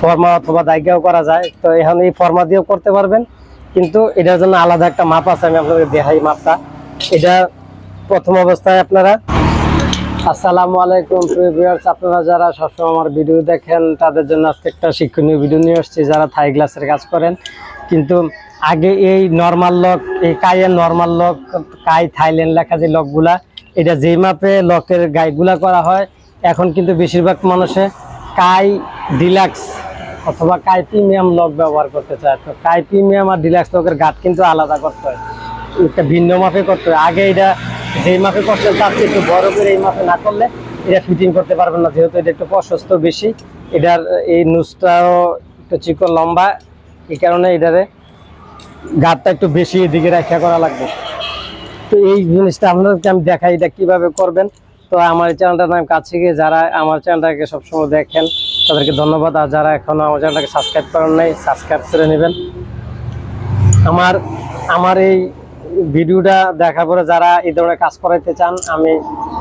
ফর্মা অথবা দায়িকাও করা যায়। তো এখানে এই ফর্মা দিয়েও করতে পারবেন। কিন্তু এটার জন্য আলাদা একটা মাপ আছে, আমি আপনাদের দেখাই মাপটা। এটা প্রথম অবস্থায় আপনারা। আসসালামু আলাইকুম আপনারা যারা সবসময় আমার ভিডিও দেখেন, তাদের জন্য আজকে একটা শিক্ষণীয় ভিডিও নিয়ে আসছি। যারা থাই গ্লাসের কাজ করেন। কিন্তু আগে এই নর্মাল লক এই কাইয়ের নর্মাল লক কাই, থাইল্যান্ড লেখা যে লকগুলা এটা যেই মাপে লকের গাইগুলা করা হয়, এখন কিন্তু বেশিরভাগ মানুষে কাই ডিলাক্স অথবা কাই লক ব্যবহার করতে চায়। তো কাই আর ডিলাক্স লকের গাট কিন্তু আলাদা করতে হয়। একটা ভিন্ন মাপে করতে হয়। আগে এটা যেই মাপে করছেন তার চেয়ে একটু বড় করে এই মাপে না করলে এটা ফিটিং করতে পারবেন না। যেহেতু এটা একটু প্রশস্ত বেশি, এটার এই নুসটাও একটু চিকন লম্বা, এই কারণে এটারে গাতটা একটু বেশি এদিকে রাখা করা লাগবে। তো এই জিনিসটা আপনাদেরকে আমি দেখাই এটা কীভাবে করবেন। তো আমার চ্যানেলটার নাম কাছে গিয়ে যারা আমার চ্যানেলটাকে সবসময় দেখেন, তাদেরকে ধন্যবাদ। আর যারা এখনও আমার চ্যানেলটাকে সাবস্ক্রাইব করেন নাই সাবস্ক্রাইব করে নেবেন। আমার আমার এই ভিডিওটা দেখার পরে যারা এই ধরনের কাজ করাইতে চান, আমি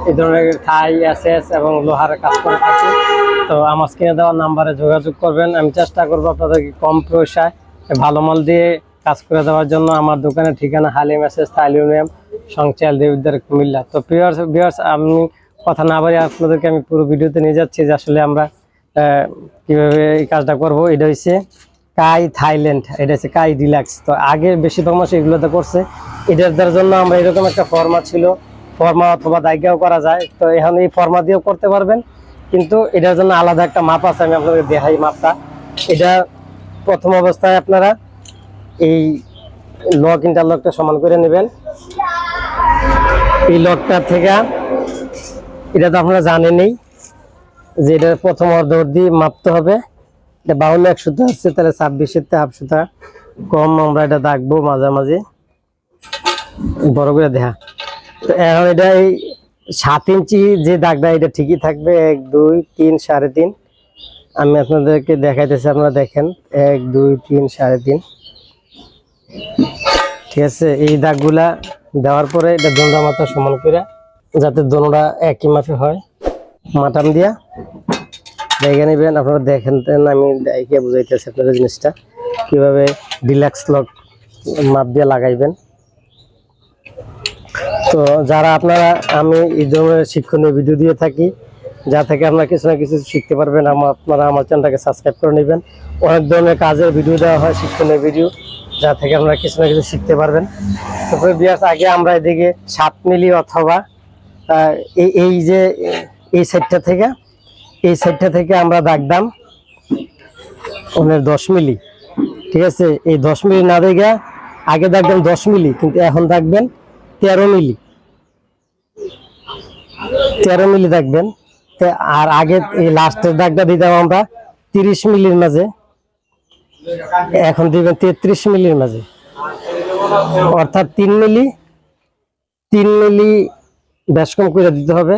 এই ধরনের থাই, এসএস এবং লোহার কাজ করে থাকি। তো আমার স্ক্রিনে দেওয়া নাম্বারে যোগাযোগ করবেন। আমি চেষ্টা করব আপনাদেরকে কম পয়সায় ভালো মাল দিয়ে কাজ করে দেওয়ার জন্য। আমার দোকানের ঠিকানা হালিম এসএস থাইলিউনিয়াম সংচাল দেবিদ্দার কুমিল্লা। তো পিওর্স বিয়ার্স আমি কথা না বাড়ি আপনাদেরকে আমি পুরো ভিডিওতে নিয়ে যাচ্ছি যে আসলে আমরা কীভাবে এই কাজটা করব। এটা হচ্ছে কাই থাইল্যান্ড, এটা হচ্ছে কাই ডিলাক্স তো আগে বেশিরভাগ মানুষ এগুলোতে করছে। এটার জন্য আমরা এরকম একটা ফর্মা ছিল, ফর্মা অথবা দায়িকাও করা যায়। তো এখন এই ফর্মা দিয়েও করতে পারবেন। কিন্তু এটার জন্য আলাদা একটা মাপ আছে, আমি আপনাদের দেখাই মাপটা। এটা প্রথম অবস্থায় আপনারা এই লক ইন্টারলকটা সমান করে নেবেন। এই লকটা থেকে এটা তো আপনারা জানেনই যে এটা প্রথম অর্ধ অর্ধি মাপতে হবে। এটা বাউন্ন এক সুতা হচ্ছে তাহলে ছাব্বিশের তে হাফ সুতা। কম আমরা এটা দাগবো মাঝামাঝি। বড় করে দেখা তো এখন এটা এই সাত ইঞ্চি যে দাগটা, এটা ঠিকই থাকবে এক, দুই, তিন, সাড়ে তিন। আমি আপনাদেরকে দেখাইতেছি, আপনারা দেখেন। এক, দুই, তিন, সাড়ে তিন। ঠিক আছে, এই দাগগুলা দেওয়ার পরে এটা দোনটা মাথা সমান করে যাতে দোনোটা একই মাপে হয়। মাটাম দিয়া দেখে নেবেন। আপনারা দেখেন আমি দেখে বুঝাইতেছি আপনাদের জিনিসটা। কীভাবে ডিলাক্স লক মাপ দিয়ে লাগাইবেন। তো যারা আপনারা, আমি এই ধরনের শিক্ষণীয় ভিডিও দিয়ে থাকি, যা থেকে আপনারা কিছু না কিছু শিখতে পারবেন আমার আপনারা আমার চ্যানেলটাকে সাবস্ক্রাইব করে নেবেন। অনেক ধরনের কাজের ভিডিও দেওয়া হয়, শিক্ষণীয় ভিডিও যা থেকে আপনারা কিছু না কিছু শিখতে পারবেন। তারপরে বিয়াস আগে আমরা এদিকে সাত মিলি অথবা এই যে, এই সাইডটা থেকে, এই সাইডটা থেকে আমরা দাগদাম ওনার দশ মিলি, ঠিক আছে? এই দশ মিলি না দেখে আগে দাগবেন দশ মিলি, কিন্তু এখন দাগবেন তেরো মিলি। তেরো মিলি দাগবেন। আর আগে এই লাস্টের দাগটা দিতাম আমরা তিরিশ মিলির মাঝে। এখন দিবেন তেত্রিশ মিলির মাঝে। অর্থাৎ তিন মিলি তিন মিলি বেশ কম করে দিতে হবে।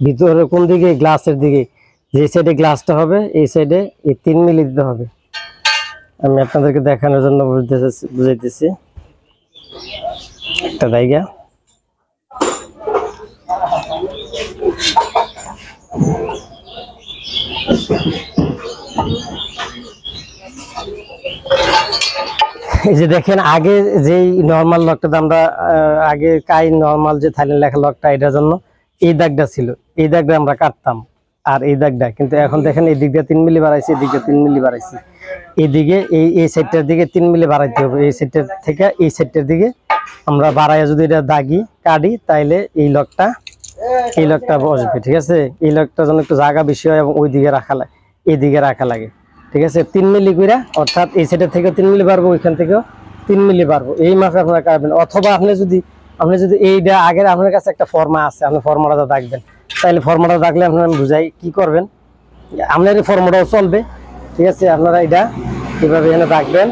ভিতরে কোন দিকে? গ্লাসের দিকে। যে সাইডে গ্লাসটা হবে, এই সাইডে এই তিন মিলি দিতে হবে। আমি আপনাদেরকে দেখানোর জন্য বুঝাইতেছি। একটা জায়গা। এই যে দেখেন, আগে যেই নর্মাল লকটা আমরা আগে কাই নর্মাল যে থাইল্যান্ড লেখা লকটা, এটার জন্য এই দাগটা ছিল। এই দাগটা আমরা কাটতাম, আর এই দাগটা। কিন্তু এখন দেখেন, এই দিক দিয়ে তিন মিলি বাড়াইছি, এই দিক দিয়ে তিন মিলি বাড়াইছি। এইদিকে এই এই সাইডটার দিকে তিন মিলি বাড়াইতে হবে। এই সাইডটার থেকে এই সাইডটার দিকে আমরা বাড়াইয়া যদি এটা দাগি, কাটি, তাইলে এই লকটা এই লকটা বসবে, ঠিক আছে? এই লকটা যেন একটু জায়গা বেশি হয় এবং ওই দিকে রাখা লাগে এই দিকে রাখা লাগে। ঠিক আছে? তিন মিলি কইরা, অর্থাৎ এই সাইডের থেকে তিন মিলি বাড়বো, ওইখান থেকেও তিন মিলি বাড়বো। এই মাপে আপনারা কাটবেন। অথবা আপনি যদি আপনি যদি এইটা আগের আপনার কাছে একটা ফর্মা আছে, আপনি ফর্মাটা দাগবেন। তাহলে ফর্মাটা দাগলে আপনার বুঝাই কি করবেন। আপনার এই ফর্মাটাও চলবে। ঠিক আছে? আপনারা এটা কীভাবে এখানে রাখবেন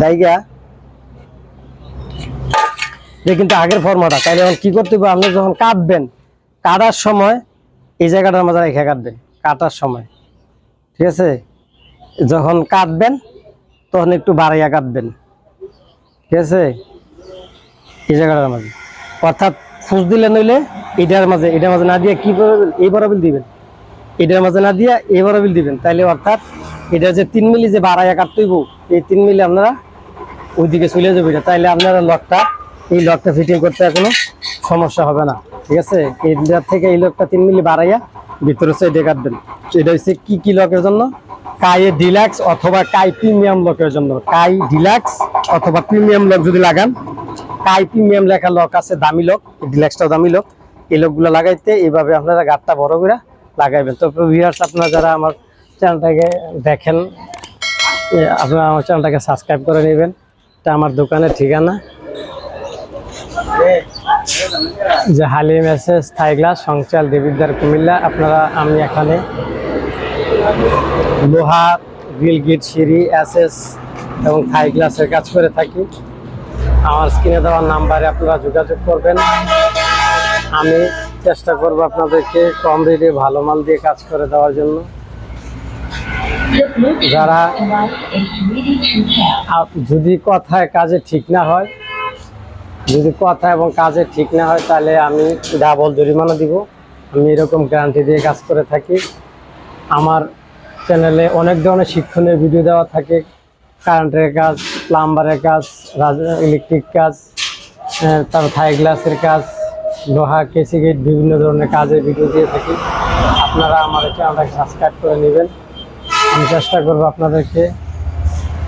দাইগা। এটা কিন্তু আগের ফর্মাটা তাইলে এখন কি করতে হবে? আপনি যখন কাটবেন, কাটার সময় এই জায়গাটার মাঝে রেখে কাটবেন। কাটার সময়। ঠিক আছে? যখন কাটবেন, তখন একটু বাড়াইয়া কাটবেন। ঠিক আছে? এই জায়গাটার মাঝে। অর্থাৎ ফুস দিলে নইলে এটার মাঝে এটার মাঝে না দিয়ে কি করবেন এই বরাবর দিবেন? এটার মাঝে না দিয়ে এবারে বিল দিবেন। তাইলে অর্থাৎ এটা যে তিন মিলি যে বাড়াইয়া কাটতেইব এই তিন মিলি আপনারা ওইদিকে চলে যাবে এটা তাইলে আপনারা লকটা এই লকটা ফিটিং করতে কোনো সমস্যা হবে না। ঠিক আছে? এই থেকে এই লকটা তিন মিলি বাড়াইয়া ভিতরে সাইডে কাটবেন এটা হচ্ছে কি কি লকের জন্য? কাই ডিলাক্স অথবা কাই প্রিমিয়াম লকের জন্য। কাই ডিলাক্স অথবা প্রিমিয়াম লক যদি লাগান, কাই প্রিমিয়াম লেখা লক আছে, দামি লক ডিলাক্সটাও দামি লক। এই লকগুলো লাগাইতে এইভাবে আপনারা গাঁটটা বড় করে লাগাইবেন। তো ভিউয়ার্স আপনারা যারা আমার চ্যানেলটাকে দেখেন আপনারা আমার চ্যানেলটাকে সাবস্ক্রাইব করে নেবেন। এটা আমার দোকানের ঠিকানা। যে হালিম এসএস থাই গ্লাস সংচাল দেবিদ্দার কুমিল্লা। আপনারা আমি এখানে লোহা গ্রিল গেট সিঁড়ি এসএস এবং থাই গ্লাসের কাজ করে থাকি। আমার স্ক্রিনে দেওয়ার নাম্বারে আপনারা যোগাযোগ করবেন। আমি চেষ্টা করব আপনাদেরকে কম রেটে ভালো মাল দিয়ে কাজ করে দেওয়ার জন্য। যারা যদি কথায় কাজে ঠিক না হয় যদি কথা এবং কাজে ঠিক না হয়, তাহলে আমি ডাবল জরিমানা দিব। আমি এরকম গ্যারান্টি দিয়ে কাজ করে থাকি। আমার চ্যানেলে অনেক ধরনের শিক্ষণীয় ভিডিও দেওয়া থাকে। কারেন্টের কাজ প্লাম্বারের কাজ ইলেকট্রিক কাজ তারপর থাই গ্লাসের কাজ, লোহা, কেসি গেট বিভিন্ন ধরনের কাজের ভিডিও দিয়ে থাকি। আপনারা আমার চ্যানেলটাকে সাবস্ক্রাইব করে নেবেন। আমি চেষ্টা করব আপনাদেরকে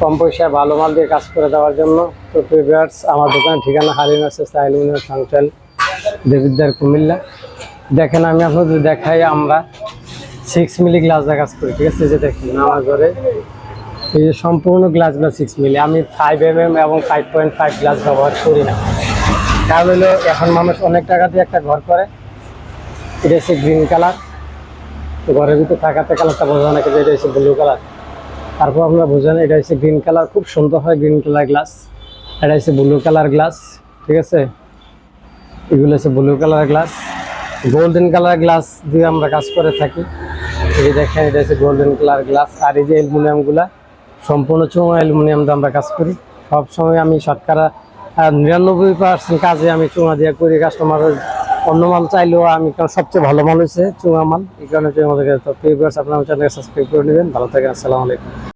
কম পয়সায় ভালো মাল দিয়ে কাজ করে দেওয়ার জন্য। তো প্রিভিয়ার্স আমার দোকানের ঠিকানা হালিম আছে সাইলুনের সংচাল দেবিদ্দার কুমিল্লা। দেখেন, আমি আপনাদের দেখাই আমরা সিক্স মিলি গ্লাস দিয়ে কাজ করি, ঠিক আছে? যে দেখেন, আমার ঘরে এই যে সম্পূর্ণ গ্লাসগুলো সিক্স মিলি আমি ফাইভ এম এম এবং ফাইভ পয়েন্ট ফাইভ গ্লাস ব্যবহার করি না। কারণ হলো, এখন মানুষ অনেক টাকা দিয়ে একটা ঘর করে, এটা হচ্ছে গ্রিন কালার ঘরের ভিতরে থাকাতে কালারটা বোঝা অনেকে যে এটা হচ্ছে ব্লু কালার তারপর আপনারা বোঝেন, এটা হচ্ছে গ্রিন কালার খুব সুন্দর হয় গ্রিন কালার গ্লাস এটা হচ্ছে ব্লু কালার গ্লাস ঠিক আছে? এগুলো হচ্ছে blue colour glass golden colour glass দিয়ে আমরা কাজ করে থাকি। এই দেখেন, এটা হচ্ছে গোল্ডেন কালার গ্লাস আর এই যে অ্যালুমিনিয়ামগুলা, সম্পূর্ণ চুমা অ্যালুমিনিয়াম দিয়ে আমরা কাজ করি। সব সময় আমি শতকরা নিরানব্বই পার্সেন্ট কাজে আমি চুমা দিয়ে করি। কাস্টমার অন্য মাল চাইলেও আমি কারণ সবচেয়ে ভালো মাল হচ্ছে চুমা মাল। এই কারণে থেকে তো আপনার চ্যানেলকে সাবস্ক্রাইব করে নেবেন। ভালো থাকেন, আসসালামু আলাইকুম।